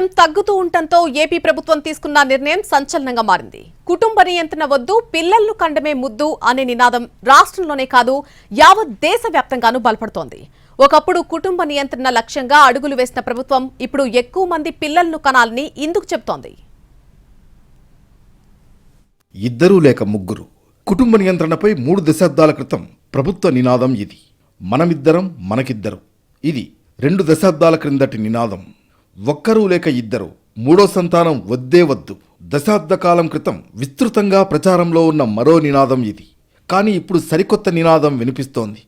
నిరంతరం తగ్గుతూ ఉండటంతో ఏపీ ప్రభుత్వం తీసుకున్న నిర్ణయం సంచలనంగా మారింది. కుటుంబ నియంత్రణ వద్దు పిల్లలను కండమే ముద్దు అనే నినాదం రాష్ట్రంలోనే కాదు యావత్ దేశవ్యాప్తంగానూ బలపడుతోంది. ఒకప్పుడు కుటుంబ నియంత్రణ లక్ష్యంగా అడుగులు వేసిన ప్రభుత్వం ఇప్పుడు ఎక్కువ మంది పిల్లలను కనాలని ఇందుకు చెబుతోంది. ఇద్దరూ లేక ముగ్గురు. కుటుంబ నియంత్రణపై మూడు దశాబ్దాల క్రితం ప్రభుత్వ నినాదం ఇది. మనమిద్దరం మనకిద్దరు. ఇది రెండు దశాబ్దాల క్రిందటి నినాదం. ఒక్కరూ లేక ఇద్దరు. మూడో సంతానం వద్దే వద్దు. దశాబ్ద కాలం క్రితం విస్తృతంగా ప్రచారంలో ఉన్న మరో నినాదం ఇది. కానీ ఇప్పుడు సరికొత్త నినాదం వినిపిస్తోంది.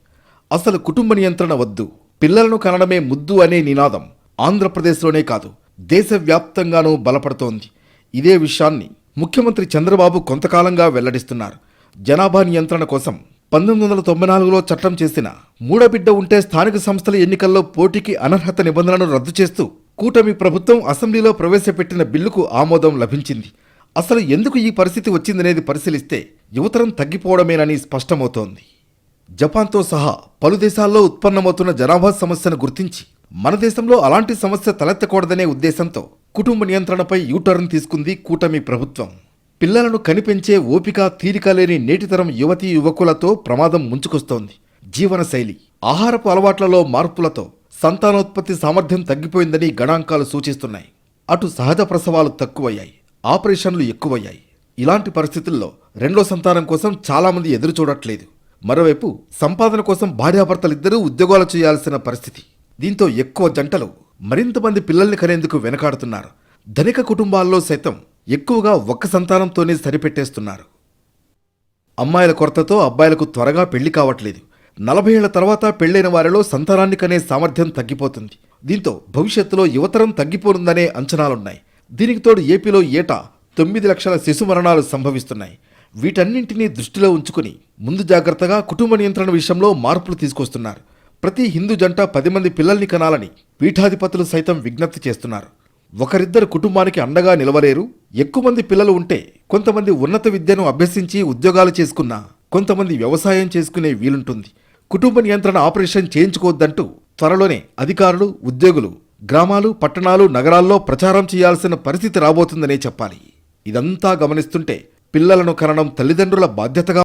అసలు కుటుంబ నియంత్రణ వద్దు. పిల్లలను కనడమే ముద్దు అనే నినాదం ఆంధ్రప్రదేశ్లోనే కాదు దేశవ్యాప్తంగానూ బలపడుతోంది. ఇదే విషయాన్ని ముఖ్యమంత్రి చంద్రబాబు కొంతకాలంగా వెల్లడిస్తున్నారు. జనాభా నియంత్రణ కోసం పంతొమ్మిది వందల తొంభై నాలుగులో చట్టం చేసిన మూడబిడ్డ ఉంటే స్థానిక సంస్థల ఎన్నికల్లో పోటీకి అనర్హత నిబంధనలను రద్దు చేస్తూ కూటమి ప్రభుత్వం అసెంబ్లీలో ప్రవేశపెట్టిన బిల్లుకు ఆమోదం లభించింది. అసలు ఎందుకు ఈ పరిస్థితి వచ్చిందనేది పరిశీలిస్తే యువతరం తగ్గిపోవడమేనని స్పష్టమవుతోంది. జపాన్తో సహా పలు దేశాల్లో ఉత్పన్నమవుతున్న జనాభా సమస్యను గుర్తించి మన దేశంలో అలాంటి సమస్య తలెత్తకూడదనే ఉద్దేశంతో కుటుంబ నియంత్రణపై యూటర్న్ తీసుకుంది కూటమి ప్రభుత్వం. పిల్లలను కనిపించే ఓపిక తీరిక లేని నేటితరం యువతీ యువకులతో ప్రమాదం ముంచుకొస్తోంది. జీవనశైలి ఆహారపు అలవాట్లలో మార్పులతో సంతానోత్పత్తి సామర్థ్యం తగ్గిపోయిందని గణాంకాలు సూచిస్తున్నాయి. అటు సహజ ప్రసవాలు తక్కువయ్యాయి. ఆపరేషన్లు ఎక్కువయ్యాయి. ఇలాంటి పరిస్థితుల్లో రెండో సంతానం కోసం చాలామంది ఎదురు చూడట్లేదు మరోవైపు సంపాదన కోసం భార్యాభర్తలిద్దరూ ఉద్యోగాలు చేయాల్సిన పరిస్థితి. దీంతో ఎక్కువ జంటలు మరింత మంది పిల్లల్ని కనేందుకు వెనకాడుతున్నారు. ధనిక కుటుంబాల్లో సైతం ఎక్కువగా ఒక్క సంతానంతోనే సరిపెట్టేస్తున్నారు. అమ్మాయిల కొరతతో అబ్బాయిలకు త్వరగా పెళ్ళి కావట్లేదు. నలభై ఏళ్ళ తర్వాత పెళ్ళైన వారిలో సంతానాన్ని కనే సామర్థ్యం తగ్గిపోతుంది. దీంతో భవిష్యత్తులో యువతరం తగ్గిపోనుందనే అంచనాలున్నాయి. దీనికి తోడు ఏపీలో ఏటా తొమ్మిది లక్షల శిశు మరణాలు సంభవిస్తున్నాయి. వీటన్నింటినీ దృష్టిలో ఉంచుకుని ముందు జాగ్రత్తగా కుటుంబ నియంత్రణ విషయంలో మార్పులు తీసుకొస్తున్నారు. ప్రతి హిందూ జంట పది మంది పిల్లల్ని కనాలని పీఠాధిపతులు సైతం విజ్ఞప్తి చేస్తున్నారు. ఒకరిద్దరు కుటుంబానికి అండగా నిలవలేరు. ఎక్కువ మంది పిల్లలు ఉంటే కొంతమంది ఉన్నత విద్యను అభ్యసించి ఉద్యోగాలు చేసుకున్నా కొంతమంది వ్యవసాయం చేసుకునే వీలుంటుంది. కుటుంబ నియంత్రణ ఆపరేషన్ చేయించుకోవద్దంటూ త్వరలోనే అధికారులు ఉద్యోగులు గ్రామాలు పట్టణాలు నగరాల్లో ప్రచారం చేయాల్సిన పరిస్థితి రాబోతుందనే చెప్పాలి. ఇదంతా గమనిస్తుంటే పిల్లలను కనడం తల్లిదండ్రుల బాధ్యతగా